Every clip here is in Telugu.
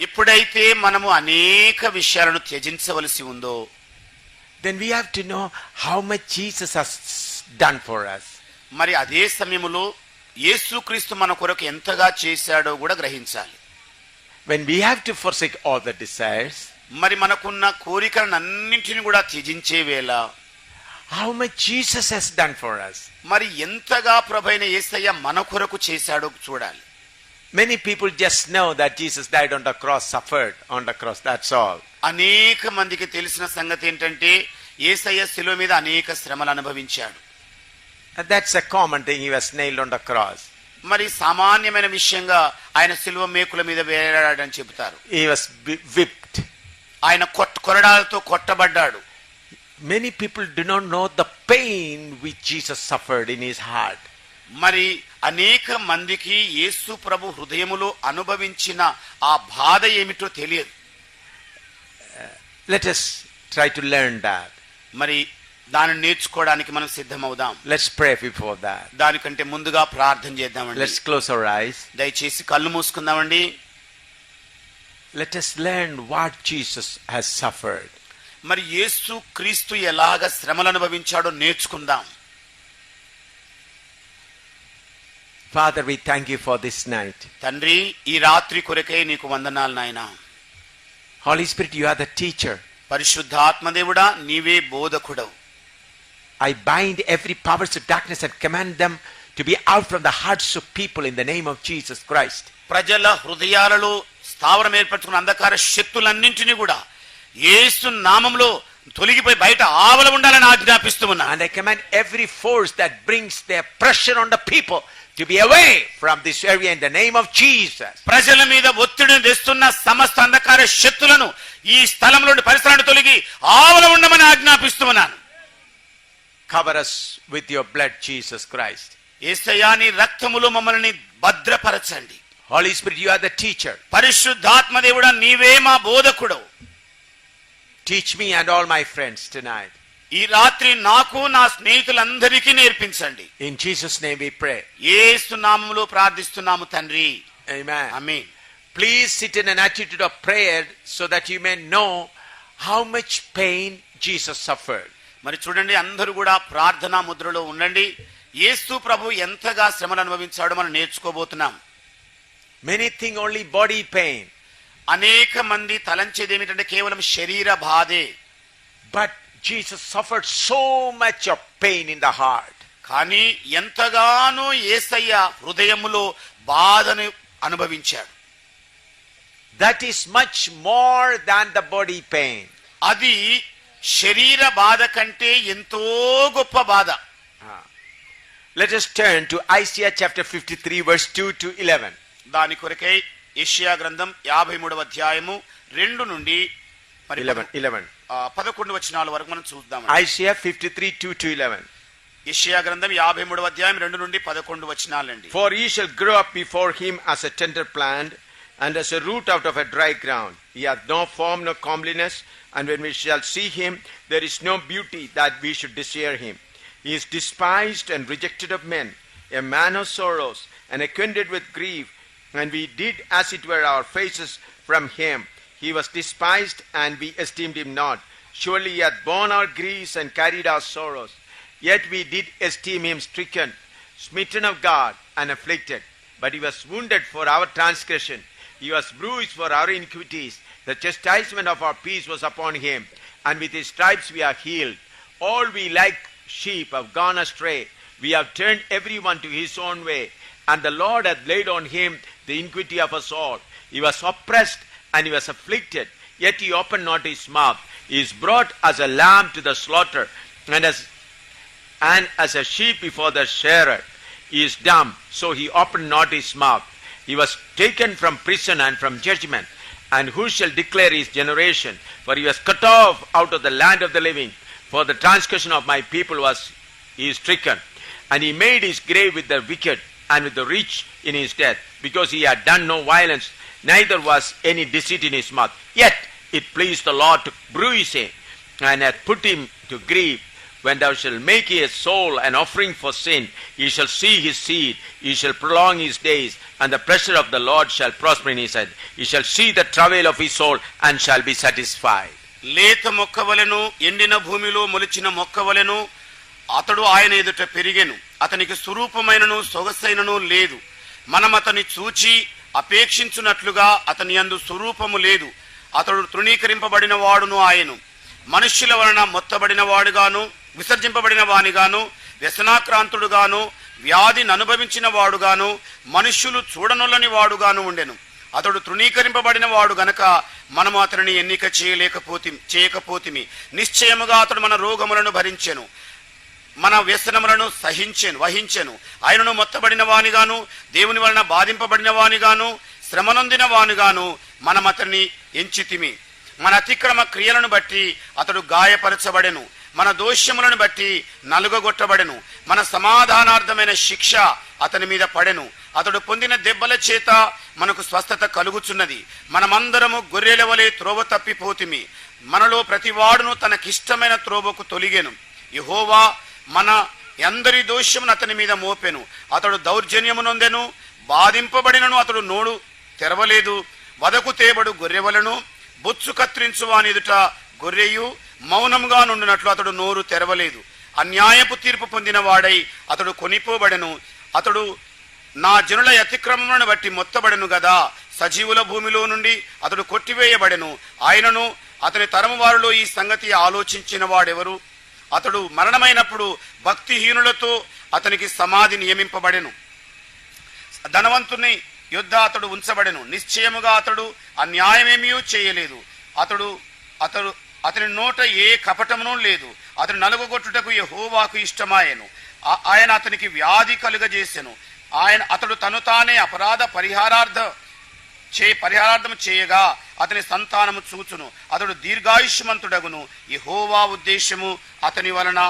ఇప్పుడైతే మనము అనేక విషయాలను త్యజించవలసి ఉందో then we have to know how much Jesus has done for us. మరి అదే సమయంలో యేసుక్రీస్తు మన కొరకు ఎంతగా చేశాడో కూడా గ్రహించాలి When we have to forsake all the desires, మరి మనకున్న కోరికలన్నింటిని కూడా త్యజించే వేళ how much Jesus has done for us. మరి ఎంతగా ప్రభైన యేసయ్య మన కొరకు చేశాడో చూడాలి many people just know that Jesus died on the cross suffered on the cross that's all అనేక మందికి తెలిసిన సంగతి ఏంటంటే యేసయ్య శిలువ మీద అనేక శ్రమలు అనుభవించాడు. That's a common thing he was nailed on the cross మరి సామాన్యమైన విషయంగా ఆయన శిలువ మేకుల మీద వేలాడాడని చెబుతారు. హి వాస్ విప్డ్ ఆయన కొట్ కొరడాలతో కొట్టబడ్డాడు. Many people do not know the pain which Jesus suffered in his heart మరి అనేక మందికి యేసు ప్రభు హృదయములో అనుభవించిన ఆ బాధ ఏమిటో తెలియదు Let us try to learn that. మరి దానిని నేర్చుకోవడానికి మనం సిద్ధమవుదాం Let's pray before that. దానికంటే ముందుగా ప్రార్థన చేద్దామండి Let's close our eyes. దయచేసి కళ్ళు మూసుకుందామండి Let us learn what Jesus has suffered. మరి యేసు క్రీస్తు ఎలాగ శ్రమలు అనుభవించాడో నేర్చుకుందాం Father, we thank you for this night. తండ్రి ఈ రాత్రి కొరకై నీకు వందనాలు నాయన Holy Spirit, you are the teacher. పరిశుద్ధాత్మదేవుడా నీవే బోధకుడవు I bind every powers of darkness and command them to be out from the hearts of people in the name of Jesus Christ. ప్రజల హృదయాలలో స్థావరం ఏర్పరచుకున్న అంధకార శక్తులన్నింటినీ కూడా యేసు నామంలో తొలగిపోయి బయట ఆవల ఉండాలని ఆజ్ఞాపిస్తూ ఉన్నాన్ బ్రింగ్స్ పీపుల్ నేమ్ ఆఫ్ ప్రజల మీద ఒత్తిడిని తెస్తున్న సమస్త అంధకార శక్తులను ఈ స్థలంలోని పరిసరాన్ని తొలగి ఆవల ఉండమని ఆజ్ఞాపిస్తూ ఉన్నాను cover with your blood Jesus Christ ఏసయాని రక్తములు మమ్మల్ని భద్రపరచండి. Holy spirit you are the teacher పరిశుద్ధాత్మ దేవుడా నీవే మా బోధకుడు. Teach me and all my friends tonight ఈ రాత్రి నాకు నా స్నేహితులందరికీ నేర్పించండి. In Jesus name we pray యేసు నామములో ప్రార్థిస్తున్నాము తండ్రి. Amen amen please sit in an attitude of prayer so that you may know how much pain Jesus suffered మరి చూడండి అందరూ కూడా ప్రార్థనా ముద్రలో ఉండండి. యేసు ప్రభు ఎంతగా శ్రమను అనుభవించాడో మనం నేర్చుకోబోతున్నాం. Many thing only body pain అనేక మంది తలంచేది ఏమిటంటే కేవలం శరీర బాధే. But Jesus suffered so much pain in the heart కానీ ఎంతగానో ఏసయ్య హృదయములో బాధను అనుభవించాడు. That is much more than the body pain అది శరీర బాధ కంటే ఎంతో గొప్ప బాధ. Let turn to Isaiah chapter fifty three verse two to eleven దాని కొరకై ఏషియా గ్రంథం యాభై మూడవ అధ్యాయము రెండు నుండి మరి 11, 11. ఆ, పదకొండు వచనాల వరకు మనం చూద్దాం Isaiah 53, 2 to 11. ఏషియా గ్రంథం యాభై మూడవ అధ్యాయం రెండు నుండి పదకొండు వచనాలండి For he shall grow up before him as a tender plant, and as a root out of a dry ground. He hath no form nor comeliness, and when we shall see him, there is no beauty that we should desire him. He is despised and rejected of men, a man of sorrows, and acquainted with grief, and we did as it were our faces from him. He was despised, and we esteemed him not. Surely he hath borne our griefs and carried our sorrows. Yet we did esteem him stricken, smitten of God, and afflicted. But he was wounded for our transgression, he was bruised for our iniquities. The chastisement of our peace was upon him, and with his stripes we are healed. All we like sheep have gone astray. We have turned everyone to his own way, and the Lord hath laid on him the iniquity of us all. He was oppressed and he was afflicted, yet he opened not his mouth. He is brought as a lamb to the slaughter, and as and as a sheep before the shearer. He is dumb, so he opened not his mouth. He was taken from prison and from judgment. And who shall declare his generation? For he was cut off out of the land of the living. For the transgression of my people was he is stricken. And he made his grave with the wicked and with the rich in his death, because he had done no violence, neither was any deceit in his mouth. Yet it pleased the Lord to bruise him, and hath put him to grief. when thou shalt make a soul an offering for sin, he shall see his seed, he shall prolong his days, and the pleasure of the Lord shall prosper in his head. He shall see the travail of his soul and shall be satisfied. లేత మొక్కవలెను ఎండిన భూమిలో మొలిచిన మొక్కవలెను అతడు ఆయన ఎదుట పెరిగెను అతనికి స్వరూపమైనను సొగసైనను లేదు. మనం అతని చూచి అపేక్షించున్నట్లుగా అతని యందు స్వరూపము లేదు. అతడు తృణీకరింపబడిన వాడును ఆయను. మనుష్యుల వలన మొత్తబడిన వాడుగాను విసర్జింపబడిన వానిగాను వ్యసనాక్రాంతుడుగాను వ్యాధిని అనుభవించిన వాడుగాను మనుష్యులు చూడనొల్లని వాడుగాను ఉండెను. అతడు తృణీకరింపబడిన వాడు గనక మనము అతనిని ఎన్నిక చేయలేకపోతి చేయకపోతిమి. నిశ్చయముగా అతడు మన రోగములను భరించెను. మన వ్యసనములను సహించాను వహించెను. ఆయనను మొత్తబడిన వానిగాను దేవుని వలన బాధింపబడిన వానిగాను శ్రమనొందిన వానిగాను మనం అతన్ని ఎంచితిమి. మన అతిక్రమ క్రియలను బట్టి అతడు గాయపరచబడెను. మన దోష్యములను బట్టి నలుగగొట్టబడెను. మన సమాధానార్థమైన శిక్ష అతని మీద పడెను. అతడు పొందిన దెబ్బల చేత మనకు స్వస్థత కలుగుచున్నది. మనమందరము గొర్రెల వలె త్రోవ తప్పిపోతిమి. మనలో ప్రతివాడును తనకిష్టమైన త్రోవకు తొలిగెను. యహోవా మన అందరి దోషమును అతని మీద మోపెను. అతడు దౌర్జన్యమునొందెను బాధింపబడినను అతడు నోడు తెరవలేదు. వదకు తేబడు గొర్రెవలను బొచ్చు కత్తిరించు వాని ఎదుట గొర్రెయు మౌనంగా నుండినట్లు అతడు నోరు తెరవలేదు. అన్యాయపు తీర్పు పొందిన వాడై అతడు కొనిపోబడెను. అతడు నా జనుల అతిక్రమములను బట్టి మొత్తబడెను గదా. సజీవుల భూమిలో నుండి అతడు కొట్టివేయబడెను. ఆయనను అతని తరము వారిలో ఈ సంగతి ఆలోచించిన వాడెవరు? అతడు మరణమైనప్పుడు భక్తిహీనులతో అతనికి సమాధి నియమింపబడెను. ధనవంతుని యుద్ధ అతడు ఉంచబడెను. నిశ్చయముగా అతడు అన్యాయమేమీ చేయలేదు. అతడు అతడు అతని నోట ఏ కపటమును లేదు. అతడు నలుగుగొట్టుటకు యహోవాకు ఇష్టమాయెను. ఆయన అతనికి వ్యాధి కలుగజేసెను. ఆయన అతడు తను తానే అపరాధ పరిహారార్థ చే పరిహారార్థం చేయగా అతని సంతానము చూచును అతడు దీర్ఘాయుష్మంతుడగును యెహోవా ఉద్దేశము అతని వలన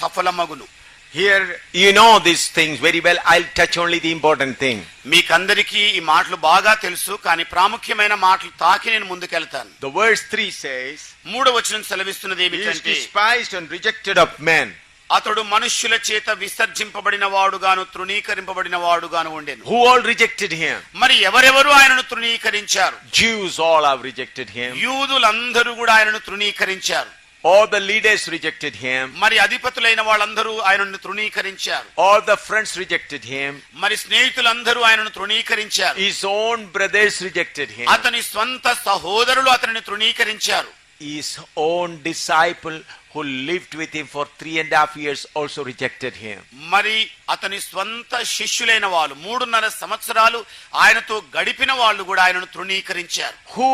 సఫలమగును Here, you know these things very well. I'll touch only the important thing. మీకందరికీ ఈ మాటలు బాగా తెలుసు కానీ ప్రాముఖ్యమైన మాటలు తాకి నేను ముందుకెళ్తాను The verse 3 says, మూడవ వచనం సెలవిస్తున్నది ఏమిటంటే despised and rejected of men. అతడు మనుష్యుల చేత విసర్జింపబడిన వాడుగాను తృణీకరింపబడిన వాడుగాను ఉండెను Who all rejected him? మరి ఎవరెవరు ఆయనను తృణీకరించారు Jews all have rejected him. యూదులందరూ కూడా ఆయనను తృణీకరించారు All the leaders rejected him. మరి అధిపతులైన వాళ్ళందరూ ఆయనను తృణీకరించారు All the friends rejected him. మరి స్నేహితులందరూ ఆయనను తృణీకరించారు His own brothers rejected him. అతని స్వంత సహోదరులు అతనిని తృణీకరించారు His own disciple who lived with him for three and a half years also rejected him. మరి అతని స్వంత శిష్యులైన వాళ్ళు మూడున్నర సంవత్సరాలు ఆయనతో గడిపిన వాళ్ళు కూడా ఆయనను తృణీకరించారు Who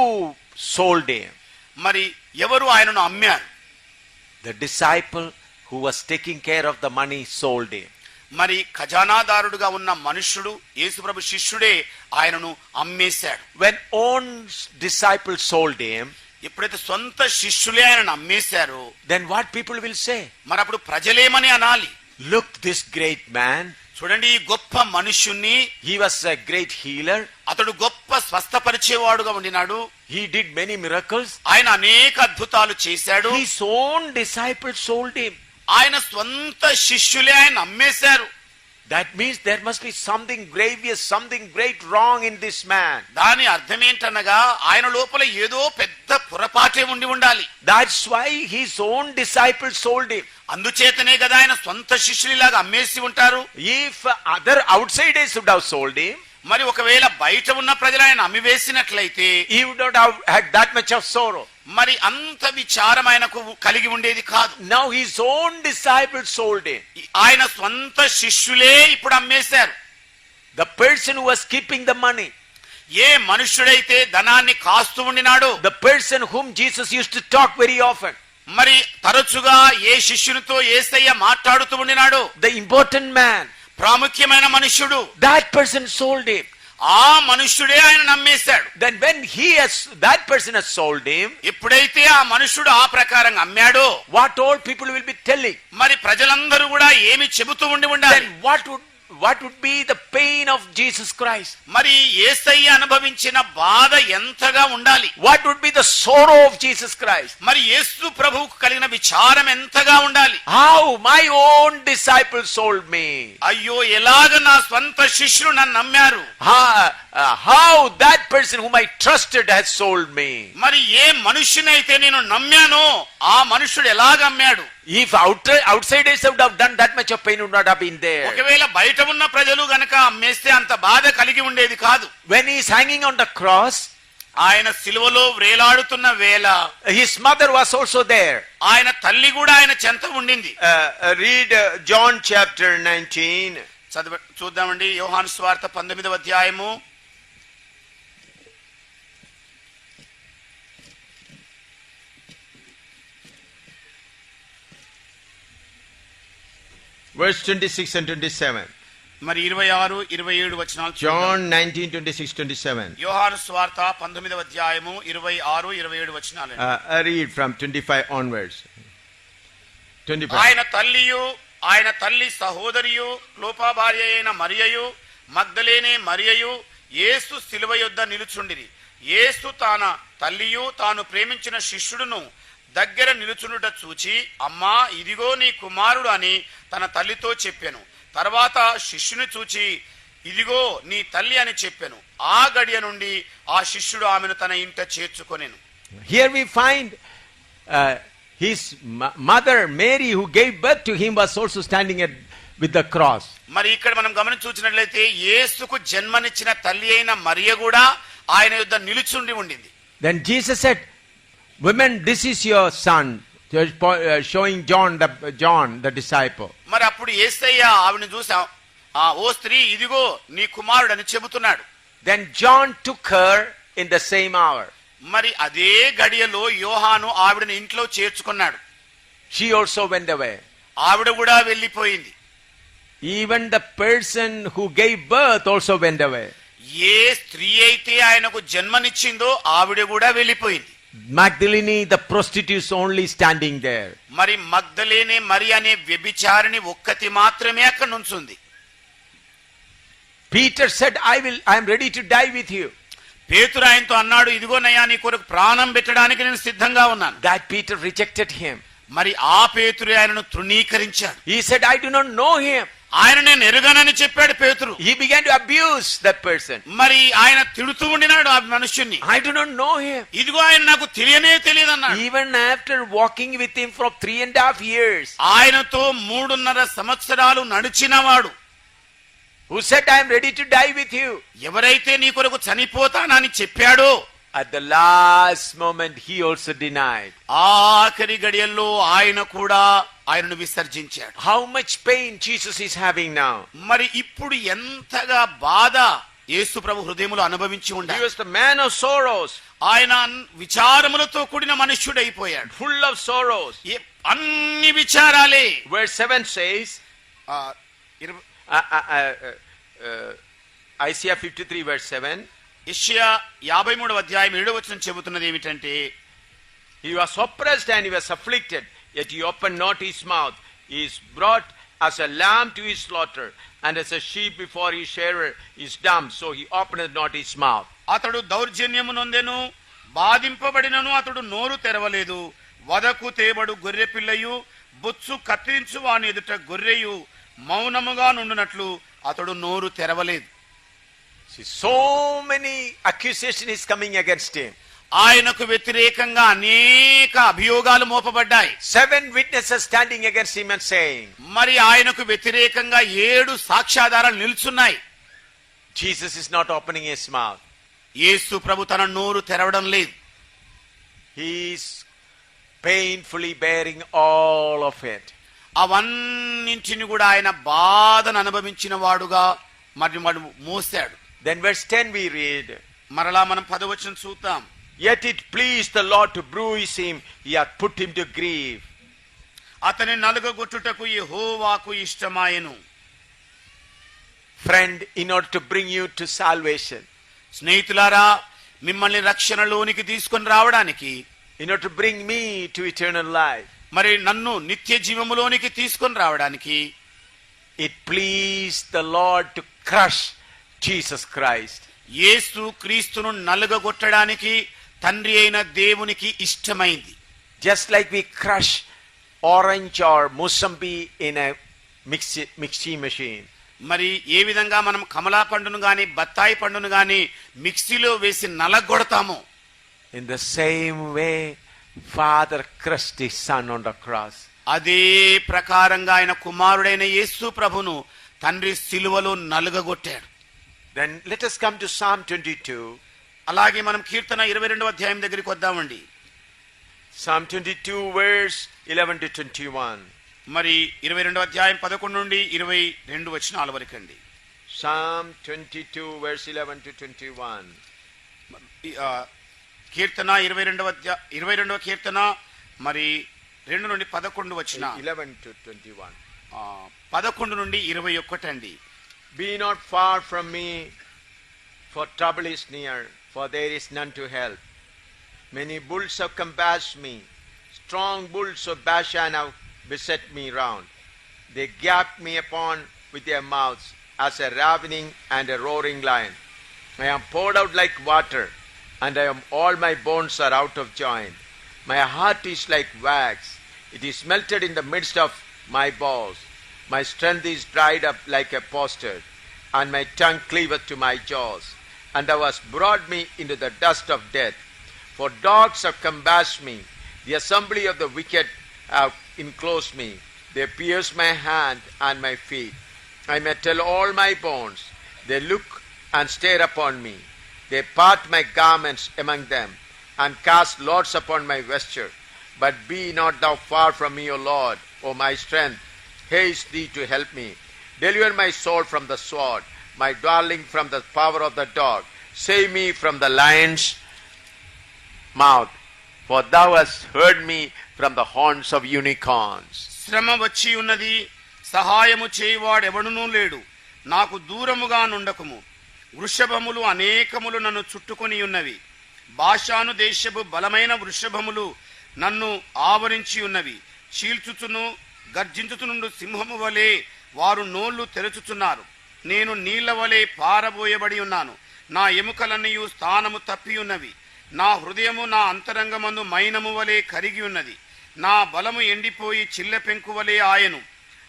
sold him? మరి ఎవరు ఆయనను అమ్మారు The disciple who was taking care of the money sold him. మరి ఖజానాదారుడుగా ఉన్న మనుష్యుడు యేసుప్రభు శిష్యుడే ఆయనను అమ్మేశాడు When own disciple sold him, ఎప్పుడైతే సొంత శిష్యులే ఆయనను అమ్మేశారో then what people will say? మరి అప్పుడు ప్రజలేమని అనాలి Look, this great man, చూడండి ఈ గొప్ప మనుష్యుణ్ణి he was a great healer. అతడు గొప్ప స్వస్థపరిచేవాడుగా ఉండినాడు He did many miracles. ఆయన అనేక అద్భుతాలు చేశాడు His own disciples sold him. ఆయన స్వంత శిష్యులే ఆయన అమ్మేశారు that means there must be something grievous something great wrong in this man దాని అర్థం ఏంటనగా ఆయన లోపల ఏదో పెద్ద పొరపాటే ఉండి ఉండాలి. That's why his own disciple sold him అందుచేతనే కదా ఆయన సొంత శిష్యులు ఇలాగ అమ్మేసి ఉంటారు. If other outside a should have sold him మరి ఒకవేళ బయట ఉన్న ప్రజలు ఆయన అమ్మివేసినట్లయితే he would have had that much of sorrow మరి అంత విచారమైన కలిగి ఉండేది కాదు. Now his own disciple sold ఆయన సొంత శిష్యులే ఇప్పుడు అమ్మేశారు. The person was keeping the money ఏ మనుషుడైతే ధనాన్ని కాస్తూ ఉండినాడు the person whom Jesus used to talk very often మరి తరచుగా ఏ శిష్యునితో ఏసయ్య మాట్లాడుతూ ఉండినాడు ద ఇంపార్టెంట్ మ్యాన్ ప్రాముఖ్యమైన మనుషుడు దాట్ పర్సన్ సోల్డ్ హిమ్ ఆ మనుషుడే ఆయన నమ్మేశాడు. Then when he has that person has sold him ఇప్పుడైతే ఆ మనుషుడు ఆ ప్రకారం అమ్మాడో what old people will be telling మరి ప్రజలందరూ కూడా ఏమి చెబుతూ ఉండి ఉండాలి? What would what would be the pain of Jesus Christ మరి యేసయ్య అనుభవించిన బాధ ఎంతగా ఉండాలి? What would be the sorrow of Jesus Christ మరి యేసు ప్రభువుకు కలిగిన విచారం ఎంతగా ఉండాలి? How my own disciple sold me అయ్యో ఎలాగ నా స్వంత శిష్యులు నన్ను నమ్మారు? హా How, uh, how that person whom I trusted has sold me. మరి ఏ మనుష్యునైతే నేను నమ్మానో ఆ మనుష్యుడు ఎలాగ అమ్మాడు If outside, outsiders would have done that much of pain would not have been there. ఒకవేళ బయట ఉన్న ప్రజలు గనక అమ్మేస్తే అంత బాధ కలిగి ఉండేది కాదు When he is hanging on the cross, ఆయన సిలువలో వ్రేలాడుతున్న వేళ his mother was also there. ఆయన తల్లి కూడా ఆయన చెంత ఉండింది Uh, uh, read uh, John chapter 19. చదివ చూద్దామండి యోహాను స్వార్థ పంతొమ్మిదవ అధ్యాయము Verse 26 and 27. మరి ఇరవై ఆరు ఇరవై ఏడు వచనాలు. John 19, 26, 27. యోహాను స్వార్థ పంతొమ్మిదవ అధ్యాయము ఇరవై ఆరు ఇరవై ఏడు వచనాలు Uh, I read from 25 onwards. 25. ఆయన తల్లియు ఆయన తల్లి సహోదరియు క్లోపా భార్య అయిన మరియయు మగ్ధలేనే మరియయు యేసు శిలువ యొద్ద నిలుచుండిరి యేసు తాన తల్లియు తాను ప్రేమించిన శిష్యుడును దగ్గర నిలుచుండుట చూచి అమ్మా ఇదిగో నీ కుమారుడు అని తన తల్లితో చెప్పాను. తర్వాత శిష్యుని చూచి ఇదిగో నీ తల్లి అని చెప్పాను. ఆ గడియ నుండి ఆ శిష్యుడు ఆమెను తన ఇంట చేర్చుకొనెను. Find uh, his mo- mother Mary, who gave birth to him, was also standing at, with the cross. మరి ఇక్కడ మనం గమనించి చూసినట్లయితే యేసుకు జన్మనిచ్చిన తల్లి అయిన మరియ కూడా ఆయన యుద్ధ నిలుచుండి ఉండింది. Then Jesus said, "Women, this is your son." Just po- uh, Showing John, the John, the disciple. మరి అప్పుడు ఏసయ్య ఆవిడని చూసాం ఆ ఓ స్త్రీ ఇదిగో నీ కుమారుడు అని చెబుతున్నాడు Then John took her in the same hour. మరి అదే గడియలో యోహాను ఆవిడని ఇంట్లో చేర్చుకున్నాడు She also went away. ఆవిడ కూడా వెళ్ళిపోయింది Even the person who gave birth also went away. ఏ స్త్రీ అయితే ఆయనకు జన్మనిచ్చిందో ఆవిడ కూడా వెళ్ళిపోయింది Magdalene, the prostitute, only standing there. మరి మగ్ధలేనే మరి అనే వ్యభిచారిని ఒక్కతి మాత్రమే అక్కడ నుంచుంది Peter said, I will, I am ready to die with you. పేతురు ఆయనతో అన్నాడు ఇదిగోనయ్యా నీ కొరకు ప్రాణం పెట్టడానికి నేను సిద్ధంగా ఉన్నాను That Peter rejected him. మరి ఆ పేతురు ఆయనను తృణీకరించాడు He said, I do not know him. ఆయన నేను ఎరుగనని చెప్పాడు పేతురు He began to abuse that person. మరి ఆయన తిడుతూ ఉండినాడు ఆ మనుష్యుణ్ణి I do not know him. ఇదిగో ఆయన నాకు తెలియనే తెలియదు అన్నాడు after walking with him for three and a half years, ఆయనతో మూడున్నర సంవత్సరాలు నడిచినవాడు said, I am ready to die with you. ఎవరైతే నీ కొరకు చనిపోతానని చెప్పాడో At the last moment, he also denied. ఆఖరి గడియల్లో ఆయన కూడా ఆయనను విసర్జించాడు. How much pain Jesus is having now మరి ఇప్పుడు ఎంతగా బాధ యేసు ప్రభు హృదయములో అనుభవించి ఉండ here the man of sorrows ఆయన విచారములతో కూడిన మనుష్యుడైపోయాడు. ఫుల్ ఆఫ్ సోరోస్ ఏ అన్ని విచారాలే. వర్ 7 సేస్ ఆ ఐసియా 53 వర్స్ 7 ఇషియా 53 అధ్యాయం 7వ వచనం చెబుతున్నది ఏమిటంటే he was suppressed and he was afflicted yet he opened not his mouth. He is brought as a lamb to his slaughter, and as a sheep before his shearer is dumb, so he openeth not his mouth. అతడు దౌర్జన్యము నొందెను బాధింపబడినను అతడు నోరు తెరవలేదు వదకు తేబడు గొర్రె పిల్లయు బొత్సు కత్తిరించు వాని ఎదుట గొర్రెయు మౌనముగా నుండునట్లు అతడు నోరు తెరవలేదు See, so many accusation is coming against him. ఆయనకు వ్యతిరేకంగా అనేక అభియోగాలు మోపబడ్డాయి. Seven witnesses standing against him and saying, మరి ఆయనకు వ్యతిరేకంగా ఏడు సాక్ష్యాధారాలు నిల్చున్నాయి. Jesus is not opening his mouth. యేసు ప్రభు తన నోరు తెరవడం లేదు. Is painfully bearing all of it. అవన్నింటిని కూడా ఆయన బాధను అనుభవించిన వాడుగా మరి మరి మోసాడు Then verse 10 we read, మరలా మనం పదవచనం చూద్దాం. Yet it pleased the Lord to bruise him, he hath put him to grief. అతని నలుగగొట్టుటకు యెహోవాకు ఇష్టమాయెను Friend, in order to bring you to salvation, స్నేహితులారా మిమ్మల్ని రక్షణలోనికి తీసుకొని రావడానికి in order to bring me to eternal life, మరి నన్ను నిత్య జీవములోనికి తీసుకొని రావడానికి it pleased the Lord to crush Jesus Christ. యేసు క్రీస్తును నలుగగొట్టడానికి తండ్రి అయిన దేవునికి ఇష్టమైంది. Just like we crush orange or mosambi in mixie mixie machine మరి ఏ విధంగా మనం కమలా పండును గాని బత్తాయి పండును గాని మిక్సీలో వేసి నలగొడతాము? In the same way father crush the son on the cross అదే ప్రకారంగా ఆయన కుమారుడైన యేసు ప్రభును తండ్రి సిలువలో నలుగగొట్టాడు. Then let us come to psalm 22 అలాగే మనం కీర్తన ఇరవై రెండవ అధ్యాయం దగ్గరికి వద్దామండి Psalm 22, verse 11 to 21. మరి ఇరవై రెండవ అధ్యాయం పదకొండు నుండి ఇరవై రెండు వచనాల వరకు అండి Psalm 22, verse 11 to 21. ఈ, ఆ, కీర్తన ఇరవై రెండవ అధ్యా ఇరవై రెండవ కీర్తన మరి రెండు నుండి పదకొండు వచ్చిన 11 to 21. ఆ, పదకొండు నుండి ఇరవై ఒక్కటి అండి Be not far from me, for trouble is near, for there is none to help. Many bulls have compassed me, strong bulls of Bashan have beset me round. They gaped me upon with their mouths as a ravening and a roaring lion. I am poured out like water, and I am all my bones are out of joint. My heart is like wax; it is melted in the midst of my bowels. My strength is dried up like a potsherd, and my tongue cleaveth to my jaws. And thou hast brought me into the dust of death. For dogs have compassed me, the assembly of the wicked have enclosed me. They pierce my hand and my feet. I may tell all my bones. They look and stare upon me. They part my garments among them, and cast lots upon my vesture. But be not thou far from me, O Lord, O my strength. Haste thee to help me. Deliver my soul from the sword, my darling from the power of the dog. Save me from the lion's mouth, for thou hast heard me from the horns of unicorns. శ్రమ వచ్చి ఉన్నది సహాయము చేయువాడెవడునూ లేడు నాకు దూరముగా నుండకము వృషభములు అనేకములు నన్ను చుట్టుకొని ఉన్నవి భాషాను దేశపు బలమైన వృషభములు నన్ను ఆవరించి ఉన్నవి చీల్చుచును గర్జించుచునుండు సింహము వలె వారు నోళ్ళు తెరచుచున్నారు నేను నీళ్ళ వలె పారబోయబడి ఉన్నాను. నా ఎముకలన్నయు స్థానము తప్పి ఉన్నవి. నా హృదయము నా అంతరంగమందు మైనము వలె కరిగి ఉన్నది. నా బలము ఎండిపోయి చిల్ల పెంకు వలె ఆయను.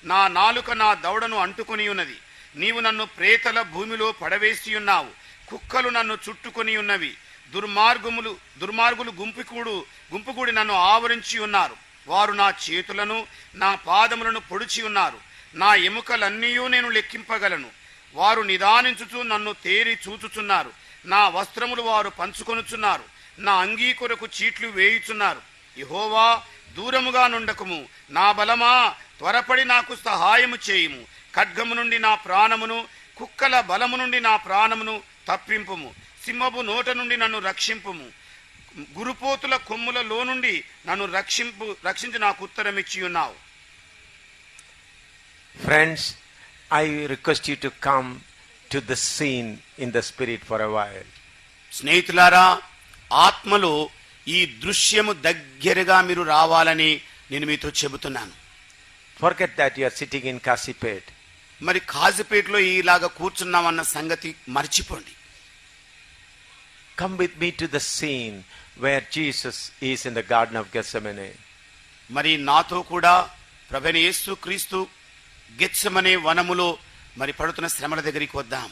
నా నాలుక నా దవడను అంటుకొని ఉన్నది. నీవు నన్ను ప్రేతల భూమిలో పడవేసి ఉన్నావు. కుక్కలు నన్ను చుట్టుకొని ఉన్నవి. దుర్మార్గములు దుర్మార్గులు గుంపుకూడు గుంపుకూడి నన్ను ఆవరించి ఉన్నారు. వారు నా చేతులను నా పాదములను పొడిచి ఉన్నారు. నా ఎముకలన్నీయూ నేను లెక్కింపగలను. వారు నిదానించుచు నన్ను తేరి చూచుచున్నారు. నా వస్త్రములు వారు పంచుకొనుచున్నారు. నా అంగీ కొరకు చీట్లు వేయుచున్నారు. ఇహోవా దూరముగా నుండకుము. నా బలమా త్వరపడి నాకు సహాయము చేయుము. ఖడ్గము నుండి నా ప్రాణమును కుక్కల బలము నుండి నా ప్రాణమును తప్పింపుము. సింహపు నోట నుండి నన్ను రక్షింపుము. గురుపోతుల కొమ్ములలో నుండి నన్ను రక్షింపు రక్షించి నాకు ఉత్తరమిచ్చి ఉన్నావు friends I request you to come to the scene in the spirit for a while స్నేహితులారా ఆత్మలు ఈ దృశ్యము దగ్గరగా మీరు రావాలని నేను మీతో చెబుతున్నాను. Forget that you're sitting in Kasipet మరి కాజిపేట్లో ఈలాగ కూర్చున్నామన్న సంగతి మర్చిపోండి. Come with me to the scene where Jesus is in the garden of guess మరి నాతో కూడా ప్రభని యేసు క్రీస్తు గెచ్చమనే వనములో మరి పడుతున్న శ్రమల దగ్గరికి వద్దాం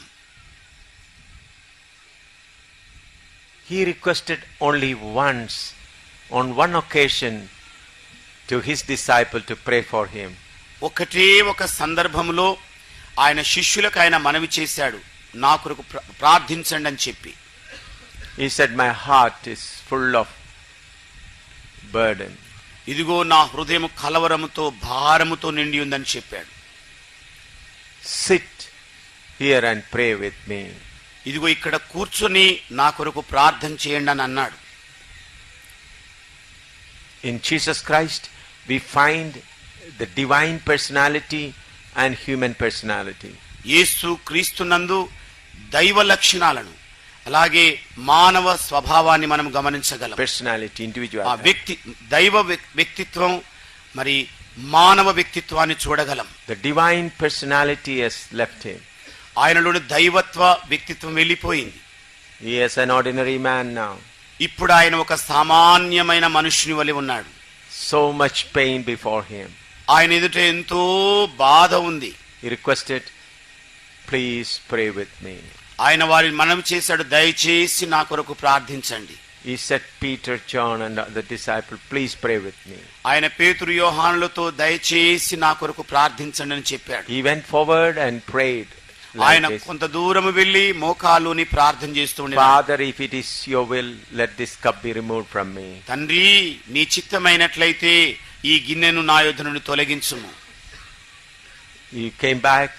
He requested only once, on one occasion, to his disciple to pray for him. ఒకటే ఒక సందర్భంలో ఆయన శిష్యులకు ఆయన మనవి చేశాడు నా కొరకు ప్ర- ప్రార్థించండి అని చెప్పి He said, My heart is full of burden. ఇదిగో నా హృదయం కలవరముతో భారముతో నిండి ఉందని చెప్పాడు Sit here and pray with me. ఇదిగో ఇక్కడ కూర్చొని నా కొరకు ప్రార్థన చేయండి అని అన్నాడు In Jesus Christ, we find the divine personality and human personality. యేసు క్రీస్తునందు దైవ లక్షణాలను అలాగే మానవ స్వభావాన్ని మనం గమనించగలం Personality, ఆ individuality. వ్యక్తి దైవ వ్యక్- వ్యక్తిత్వం మరి మానవ వ్యక్తిత్వాన్ని చూడగలం The divine personality has left him. ఆయనలోని దైవత్వ వ్యక్తిత్వం వెళ్ళిపోయింది is an ordinary man now. ఇప్పుడు ఆయన ఒక సామాన్యమైన మనుష్యుని వలె ఉన్నాడు So much pain before him. ఆయన ఎదుట ఎంతో బాధ ఉంది requested, Please pray with me. ఆయన వారిని మనం చేశాడు దయచేసి నా కొరకు ప్రార్థించండి He said, Peter, John, and the disciple, Please pray with me. ఆయన పేతురు యోహానులతో దయచేసి నా కొరకు ప్రార్థించండి అని చెప్పాడు He went forward and prayed. ఆయన. కొంత దూరం వెళ్ళి మోకాలుని ప్రార్థన చేస్తూ ఉండేవాడు. Father, if it is your will, let this cup be removed from me. తండ్రి నీ చిత్తమైనట్లయితే ఈ గిన్నెను నా యొద్ద నుండి తొలగించుము He came back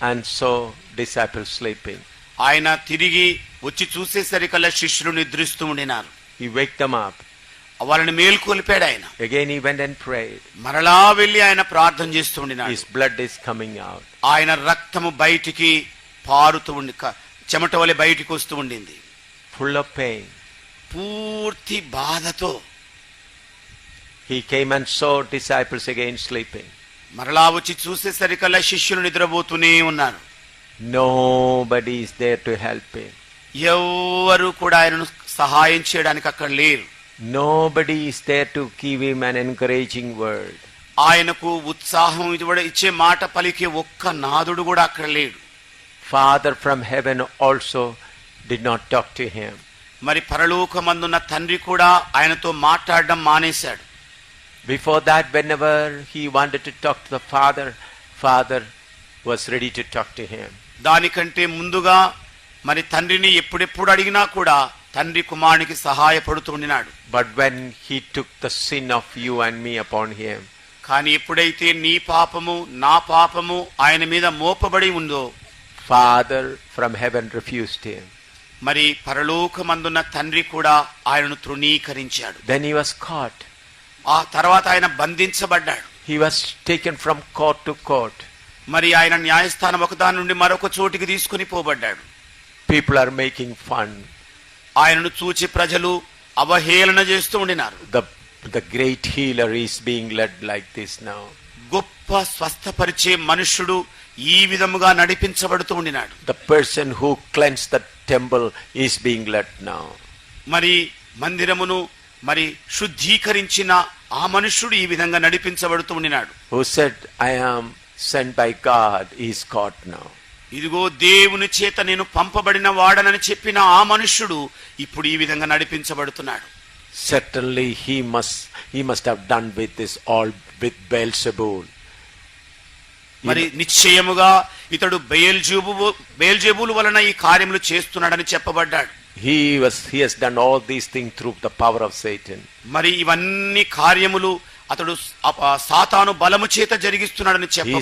and saw disciples sleeping. ఆయన తిరిగి వచ్చి చూసేసరికల్లా శిష్యులు నిద్రిస్తూ ఉండినారు He waked them up. వాళ్ళని మేల్కొలిపాడు ఆయన Again, he went and prayed. మరలా వెళ్ళి ఆయన ప్రార్థన చేస్తూ ఉండినాడు His blood is coming out. ఆయన రక్తము బయటికి పారుతూ ఉండి క- చెమట వలె బయటికి వస్తూ ఉండింది full of pain. పూర్తి బాధతో He came and saw disciples again sleeping. మరలా వచ్చి చూసేసరికల్లా శిష్యులు నిద్రపోతూనే ఉన్నారు Nobody is there to help him. ఎవ్వరు కూడా ఆయనను సహాయం చేయడానికి అక్కడ లేరు Nobody is there to give him an encouraging word. ఆయనకు ఉత్సాహం ఇచ్చే మాట పలికే ఒక్క నాదుడు కూడా అక్కడ లేడు Father from heaven also did not talk to him. మరి పరలోకమందున్న తండ్రి కూడా ఆయనతో మాట్లాడడం మానేశాడు Before that, whenever he wanted to talk to the Father, Father was ready to talk to him. దానికంటే ముందుగా మరి తండ్రిని ఎప్పుడెప్పుడు అడిగినా కూడా తండ్రి కుమారునికి సహాయపడుతూ ఉండినాడు But when he took the sin of you and me upon him, కానీ ఎప్పుడైతే నీ పాపము నా పాపము ఆయన మీద మోపబడి ఉందో Father from heaven refused him. మరి పరలోకమందున్న తండ్రి కూడా ఆయనను తృణీకరించాడు Then he was caught. ఆ తర్వాత ఆయన బంధించబడ్డాడు He was taken from court to court. మరి ఆయన న్యాయస్థానం ఒకదాని నుండి మరొక చోటికి తీసుకుని పోబడ్డాడు People are making fun. ఆయనను చూచి ప్రజలు అవహేళన చేస్తూ ఉండినారు The, the great healer is being led like this now. గొప్ప స్వస్థపరిచే మనుష్యుడు ఈ విధముగా నడిపించబడుతూ ఉండినాడు The person who cleansed the temple is being led now. మరి మందిరమును మరి శుద్ధీకరించిన ఆ మనుష్యుడు ఈ విధంగా నడిపించబడుతూ ఉండినాడు Who said, I am sent by God, is caught now. ఇదిగో దేవుని చేత నేను పంపబడిన వాడనని చెప్పిన ఆ మనుష్యుడు ఇప్పుడు ఈ విధంగా నడిపించబడుతున్నాడు Certainly he must he must have done with this all with Beelzebul. మరి నిశ్చయముగా ఇతడు బయల్జేబు బయల్జేబుల వలన ఈ కార్యములు చేస్తున్నాడని చెప్పబడ్డాడు He was he has done all these things through the power of Satan. మరి ఇవన్నీ కార్యములు అతడు సాతాను బలము చేత జరిగిస్తున్నాడని చెప్పిన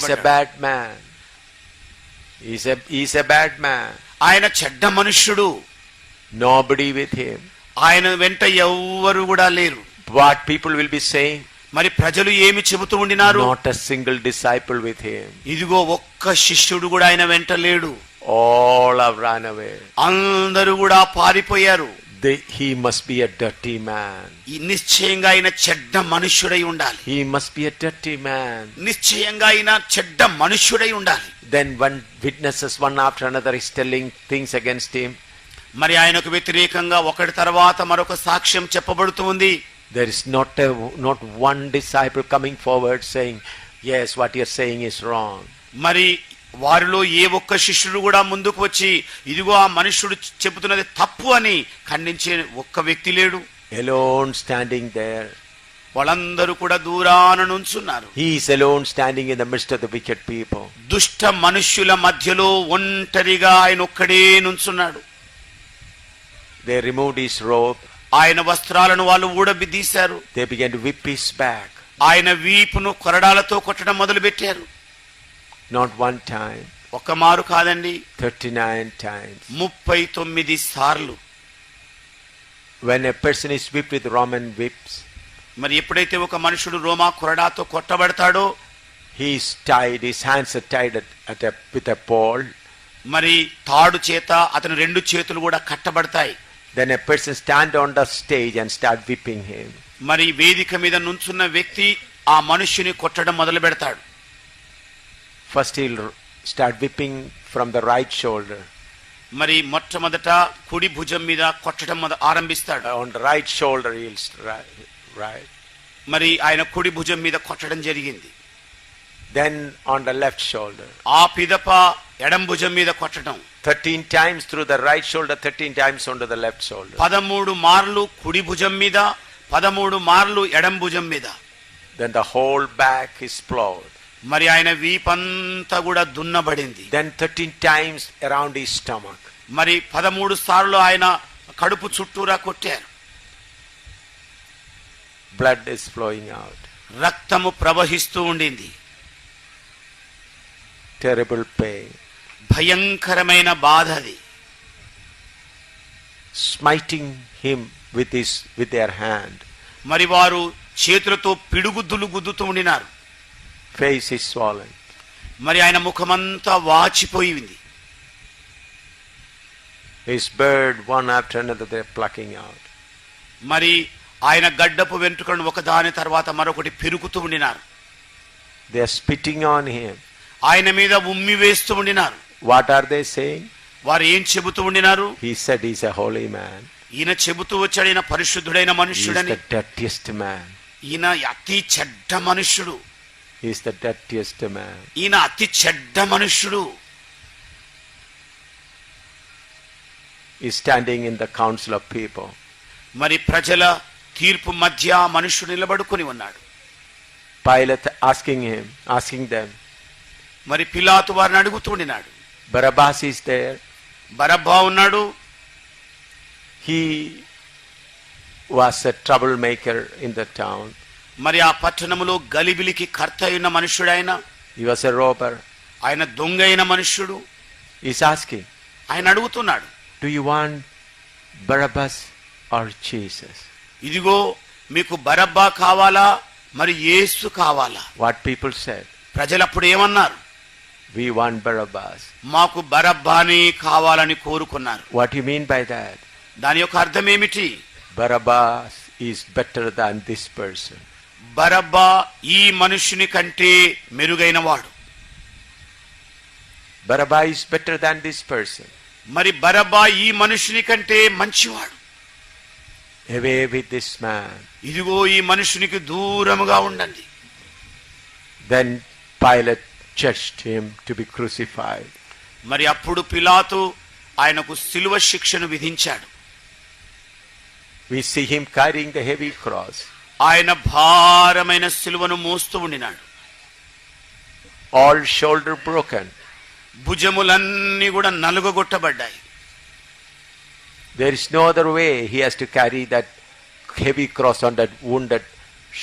చెడ్డ మనుష్యుడు. నోబడి విత్ ఆయన వెంట ఎవ్వరు కూడా లేరు. What people will be say మరి ప్రజలు ఏమి చెబుతూ ఉండినారు? Not a single disciple with ఇదిగో ఒక్క శిష్యుడు కూడా ఆయన వెంట లేడు. ఆల్ ఆఫ్ అందరూ కూడా పారిపోయారు. They, he must be a dirty man. నిశ్చయంగా ఆయన చెడ్డ మనుష్యుడై ఉండాలి He must be a dirty man. నిశ్చయంగా ఆయన చెడ్డ మనుష్యుడై ఉండాలి Then one witnesses one after another is telling things against him. మరి ఆయనకు వ్యతిరేకంగా ఒకటి తర్వాత మరొక సాక్ష్యం ఉంది There is not a, not one disciple coming forward saying, "Yes, what you're saying is wrong." మరి వారిలో ఏ ఒక్క శిష్యుడు కూడా ముందుకు వచ్చి ఇదిగో ఆ మనుష్యుడు చెబుతున్నది తప్పు అని ఖండించే ఒక్క వ్యక్తి లేడు there, వాళ్ళందరూ కూడా దూరాన నుంచున్నారు in the midst of the wicked people. దుష్ట మనుష్యుల మధ్యలో ఒంటరిగా ఆయన ఒక్కడే నుంచున్నాడు They removed his robe. ఆయన వస్త్రాలను వాళ్ళు ఊడబిద్దీశారు They began to whip his back. ఆయన వీపును కొరడాలతో కొట్టడం మొదలు పెట్టారు Not one time, ఒక మారు కాదండి thirty-nine times. ముప్పై తొమ్మిది సార్లు When a person is whipped with Roman whips, మరి ఎప్పుడైతే ఒక మనుషుడు రోమా కొరడాతో కొట్టబడతాడో he is tied. His hands are tied at, at a, with a pole. మరి తాడు చేత అతని రెండు చేతులు కూడా కట్టబడతాయి Then a person stand on the stage and start whipping him. మరి వేదిక మీద నుంచున్న వ్యక్తి ఆ మనుష్యుని కొట్టడం మొదలు పెడతాడు first he'll start whipping from the right shoulder మరి మొట్టమొదట కుడి భుజం మీద కొట్టడం మొదట ఆరంభిస్తాడు. On the right shoulder he'll right మరి ఆయన కుడి భుజం మీద కొట్టడం జరిగింది. Then on the left shoulder ఆ పిదప ఎడం భుజం మీద కొట్టడం. Thirteen times through the right shoulder thirteen times on the left shoulder పదమూడు మార్లు కుడి భుజం మీద పదమూడు మార్లు ఎడం భుజం మీద. Then the whole back is ploughed మరి ఆయన వీపంతా కూడా దున్నబడింది Then 13 times around his stomach. మరి పదమూడు సార్లు ఆయన కడుపు చుట్టూరా కొట్టారు Blood is flowing out. రక్తము ప్రవహిస్తూ ఉండింది Terrible pain. భయంకరమైన బాధ అది Smiting him with his with their hand. మరి వారు చేతులతో పిడుగుద్దులు గుద్దుతూ ఉండినారు ఫేస్ ఇస్ స్వాలెడ్ మరి ఆయన ముఖమంతా వాచిపోయింది. His beard one after another they plucking out మరి ఆయన గడ్డపు వెంట్రుకలను ఒక దాని తర్వాత మరొకటి పెరుగుతూ ఉండినారు. దే స్పిట్టింగ్ ఆన్ హిమ్ ఆయన మీద ఉమ్మి వేస్తూ ఉండినారు. వాట్ ఆర్ దే సేయింగ్ వారు ఏం చెబుతూ ఉండినారు? He said is a holy man ఈయన చెబుతూ వచ్చాడు ఈయన పరిశుద్ధుడైన మనుషుడని ఈయన అతి చెడ్డ మనుషుడు ఈస్ ద ఈయన అతి చెడ్డ మనుషుడు ఈ standing in the council of people మరి ప్రజల తీర్పు మధ్య మనుషుడు నిలబడుకుని ఉన్నాడు. Pilate asking him asking them మరి పిలాతు వారిని అడుగుతుండినాడు బరబాస్ ఈస్ దేర్ బరబ్బా ఉన్నాడు. He was trouble maker in the town మరి ఆ పట్టణంలో గలిబిలికి కర్త అయిన మనుషుడైన ఆయన దొంగ అయిన మనుష్యుడు ఈ ఆయన అడుగుతున్నాడు. Do you want Barabbas or Jesus ఇదిగో మీకు బరబ్బా కావాలా? మరి యేసు కావాలా? వాట్ పీపుల్ సెడ్ ప్రజలు అప్పుడు ఏమన్నారు? వి వాంట్ బరబ్బాస్ మాకు బరబ్బాని కావాలని కోరుకున్నారు. What you mean by that దాని యొక్క అర్థం ఏమిటి? Barabbas is better than this person Barabbas ఈ మనుషుని కంటే మెరుగైన వాడు. Barabbas is better than this person మరి బరబా ఈ మనుషుని కంటే మంచివాడు. ఎవే విత్ దిస్ మ్యాన్ ఇదిగో ఈ మనుషునికి దూరముగా ఉండండి. Then Pilate chest him to be crucified మరి అప్పుడు పిలాతు ఆయనకు సిలువ శిక్షను విధించాడు. We see him carrying the heavy cross ఆయన భారమైన సిలువను మోస్తూ ఉండినాడు. ఆల్ షోల్డర్ బ్రోకెన్ భుజములన్నీ కూడా నలుగొట్టబడ్డాయి there is no other way he has to carry that heavy cross on that wounded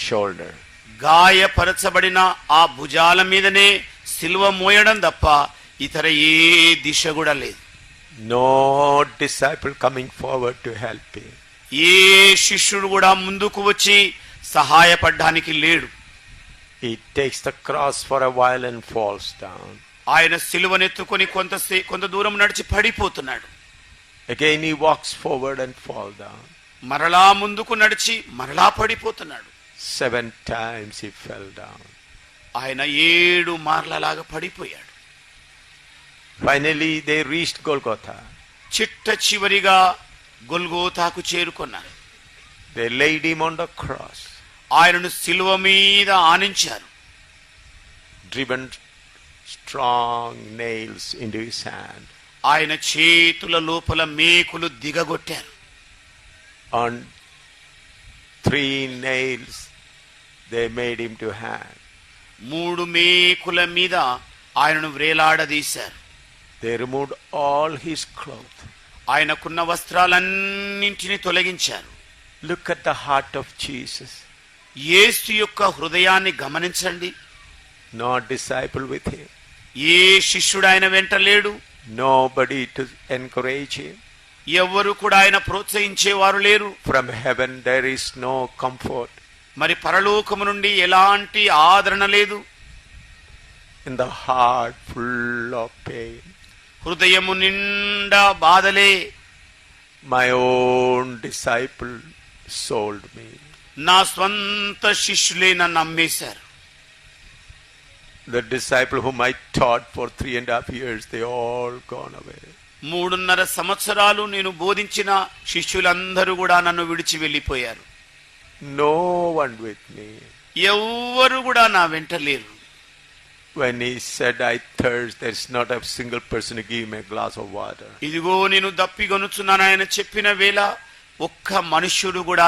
shoulder గాయపరచబడిన ఆ భుజాల మీదనే సిల్వ మోయడం తప్ప ఇతర ఏ దిశ కూడా లేదు. No disciple coming forward to help ఏ శిష్యుడు కూడా ముందుకు వచ్చి సహాయపడ్డానికి లేడు. It takes the cross for a while and falls down ఆయన సిలువనెత్తుకొని కొంత కొంత దూరం నడిచి పడిపోతున్నాడు. Again he walks forward and fall down మరలా ముందుకు నడిచి మరలా పడిపోతున్నాడు. సెవెన్ టైమ్స్ ఈ ఫెల్ డౌన్ ఆయన ఏడు మార్లలాగా పడిపోయాడు. ఫైనలీ దే రీస్ట్ గోల్గోతా చిట్ట చివరిగా గొల్గోతాకు చేరుకున్నారు. They lady mound of cross ఆయనను సిల్వ మీద ఆనించారు. Driven strong nails in hand ఆయన చేతుల లోపల మేకులు దిగగొట్టారు. And three nails they made him to hand మూడు మేకుల మీద ఆయనను వేలాడదీశారు they removed all his cloth ఆయనకున్న వస్త్రాలన్నింటినీ తొలగించారు. Look at the heart of Jesus యేసు యొక్క హృదయాన్ని గమనించండి. నాట్ డిసైపుల్ విత్ హిమ్ ఏ శిష్యుడు ఆయన వెంట లేడు. నో బడి టు ఎన్కరేజ్ హిమ్ ఎవరు కూడా ఆయన ప్రోత్సహించేవారు లేరు. From heaven there is no comfort మరి పరలోకము నుండి ఎలాంటి ఆదరణ లేదు. In the heart full of pain హృదయము నిండా బాధలే. My own disciple sold me నా స్వంత శిష్యులే నన్ను అమ్మేశారు The disciple whom I taught for three and a half years, they all gone away. మూడున్నర సంవత్సరాలు నేను బోధించిన శిష్యులందరూ కూడా నన్ను విడిచి వెళ్ళిపోయారు No one with me. ఎవ్వరు కూడా నా వెంట లేరు When he said, I thirst, there's not a single person to give me a glass of water. ఇదిగో నేను దప్పిగొనుచున్నాను ఆయన చెప్పిన వేళ ఒక్క మనుష్యుడు కూడా